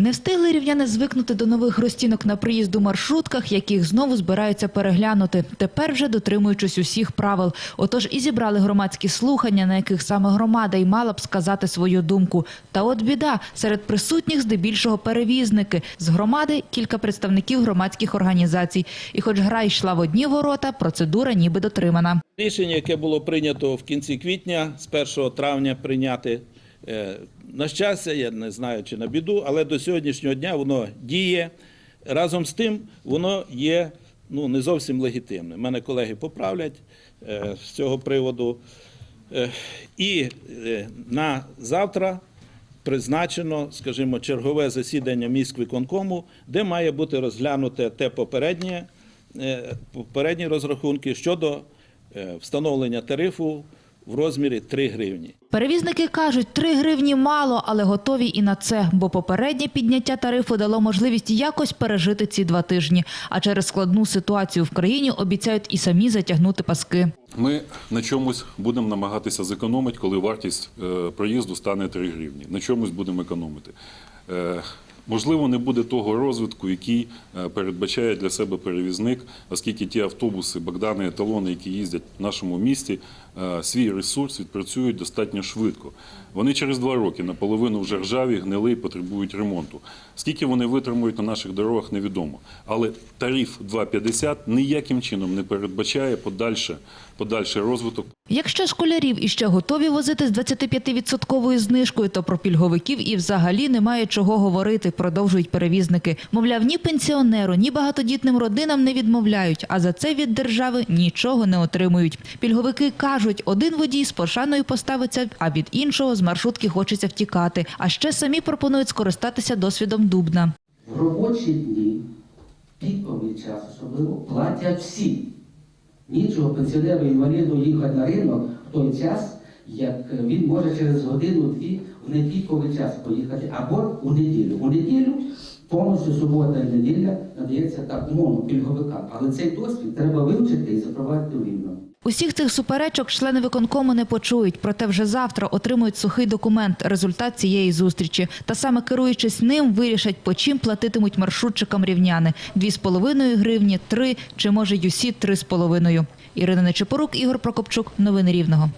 Не встигли рівняни звикнути до нових розцінок на приїзд у маршрутках, яких знову збираються переглянути. Тепер вже дотримуючись усіх правил. Отож і зібрали громадські слухання, на яких саме громада й мала б сказати свою думку. Та от біда, серед присутніх здебільшого перевізники. З громади кілька представників громадських організацій. І хоч гра йшла в одні ворота, процедура ніби дотримана. Рішення, яке було прийнято в кінці квітня, з 1 травня прийняти, е, на щастя, я не знаю чи на біду, але до сьогоднішнього дня воно діє. Разом з тим, воно є ну, не зовсім легітимним. Мене колеги поправлять е, з цього приводу. Е, І е, на завтра призначено, скажімо, чергове засідання міськвиконкому, де має бути розглянуте те попереднє, е, попередні розрахунки щодо е, встановлення тарифу в розмірі 3 гривні. Перевізники кажуть, 3 гривні мало, але готові і на це, бо попереднє підняття тарифу дало можливість якось пережити ці два тижні. А через складну ситуацію в країні обіцяють і самі затягнути паски. Ми на чомусь будемо намагатися зекономити, коли вартість е, проїзду стане 3 гривні. На чомусь будемо економити. Можливо, не буде того розвитку, який е, передбачає для себе перевізник, оскільки ті автобуси, Богдани, еталони, які їздять в нашому місті, е, свій ресурс відпрацюють достатньо швидко. Вони через два роки наполовину вже ржаві, гнили і потребують ремонту. Скільки вони витримують на наших дорогах, невідомо. Але тариф 2,50 ніяким чином не передбачає подальше, подальший розвиток Якщо школярів іще готові возити з 25-відсотковою знижкою, то про пільговиків і взагалі немає чого говорити, продовжують перевізники. Мовляв, ні пенсіонеру, ні багатодітним родинам не відмовляють, а за це від держави нічого не отримують. Пільговики кажуть, один водій з пошаною поставиться, а від іншого з маршрутки хочеться втікати. А ще самі пропонують скористатися досвідом Дубна. В робочі дні, піковий час особливо, платять всі. Нічого пенсіонеру інваліду їхати на ринок в той час, як він може через годину-дві в непіковий час поїхати, або у неділю. У неділю повністю субота і неділя надається так умовно пільговикам. Але цей досвід треба вивчити і запровадити в рівно. Усіх цих суперечок члени виконкому не почують, проте вже завтра отримують сухий документ, результат цієї зустрічі. Та саме керуючись ним, вирішать, по чим платитимуть маршрутчикам рівняни. Дві з половиною гривні, три чи може й усі три з половиною. Ірина Нечепорук, Ігор Прокопчук. Новини Рівного.